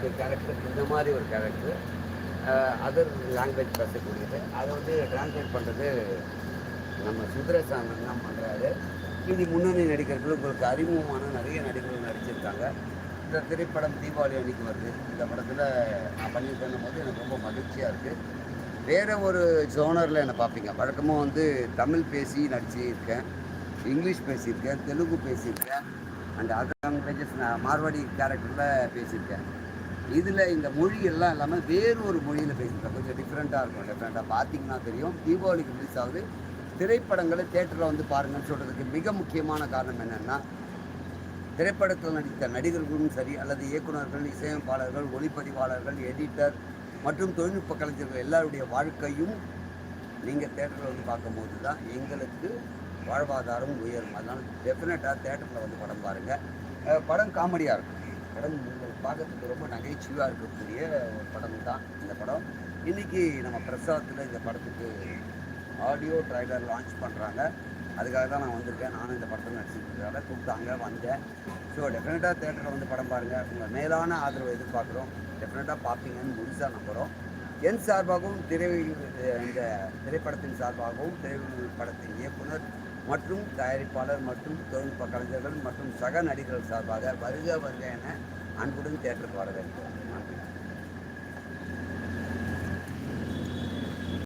அவங்களுடைய கேரக்டர் இந்த மாதிரி ஒரு கேரக்டர் அதர் லாங்குவேஜ் பேசக்கூடியது. அதை வந்து டிரான்ஸ்லேட் பண்ணுறது நம்ம சுந்தரசாமி தான் பண்ணுறாரு இனி முன்னணி நடிகர்கள் உங்களுக்கு அறிமுகமான நிறைய நடிகர்கள் நடிச்சிருக்காங்க. இந்த திரைப்படம் தீபாவளி அன்னைக்கு வருது. இந்த படத்தில் நான் பண்ணியிருக்கேன் போது எனக்கு ரொம்ப மகிழ்ச்சியாக இருக்குது வேறு ஒரு ஜோனரில் என்னை பார்ப்பீங்க. வழக்கமாக வந்து தமிழ் பேசி நடிச்சிருக்கேன் இங்கிலீஷ் பேசியிருக்கேன் தெலுங்கு பேசியிருக்கேன் அண்ட் அதர் லாங்குவேஜஸ் நான் மார்வாடி கேரக்டரில் பேசியிருக்கேன். இதில் இந்த மொழி எல்லாம் இல்லாமல் வேறு ஒரு மொழியில் பேசியிருக்கேன் கொஞ்சம் டிஃப்ரெண்ட்டாக இருக்கும். டிஃப்ரெண்ட்டாக பார்த்தீங்கன்னா தெரியும். தீபாவளிக்கு ரிலீஸ் ஆகுது. திரைப்படங்களை தேட்டரில் வந்து பாருங்கன்னு சொல்கிறதுக்கு மிக முக்கியமான காரணம் என்னென்னா திரைப்படத்தில் நடித்த நடிகர்களும் சரி அல்லது இயக்குனர்கள் இசையமைப்பாளர்கள் ஒளிப்பதிவாளர்கள் எடிட்டர் மற்றும் தொழில்நுட்ப கலைஞர்கள் எல்லாருடைய வாழ்க்கையும் நீங்கள் தேட்டரில் வந்து பார்க்கும்போது தான் எங்களுக்கு வாழ்வாதாரம் உயரும். அதனால் டெஃபினட்டாக தேட்டரில் வந்து படம் பாருங்கள் படம் காமெடியாக இருக்கும். படம் நீங்கள் பார்க்கறதுக்கு ரொம்ப நகைச்சுவாக இருக்கக்கூடிய ஒரு படம் தான் இந்த படம். இன்றைக்கி நம்ம பிரசாதத்தில் இந்த படத்துக்கு ஆடியோ ட்ரைலர் லான்ச் பண்ணுறாங்க அதுக்காக தான் நான் வந்திருக்கேன். நானும் இந்த படத்தில் நடிச்சிருக்கிறதால கூப்பிட்டாங்க வந்தேன். ஸோ டெஃபினட்டாக தேட்டரில் வந்து படம் பாருங்கள் உங்கள் மேலான ஆதரவை எதிர்பார்க்குறோம். டெஃபினட்டாக பார்ப்பீங்கன்னு முழுசாக நம்புகிறோம் என் சார்பாகவும் திரை இந்த திரைப்படத்தின் சார்பாகவும் திரைப்படத்தின் இயக்குனர் மற்றும் தயாரிப்பாளர் மற்றும் தொழில்நுட்ப கலைஞர்கள் மற்றும் சக நடிகர்கள் சார்பாக வருக வருக என அன்புடன் தேட்டருக்கு வரவேற்கிறோம் நன்றி.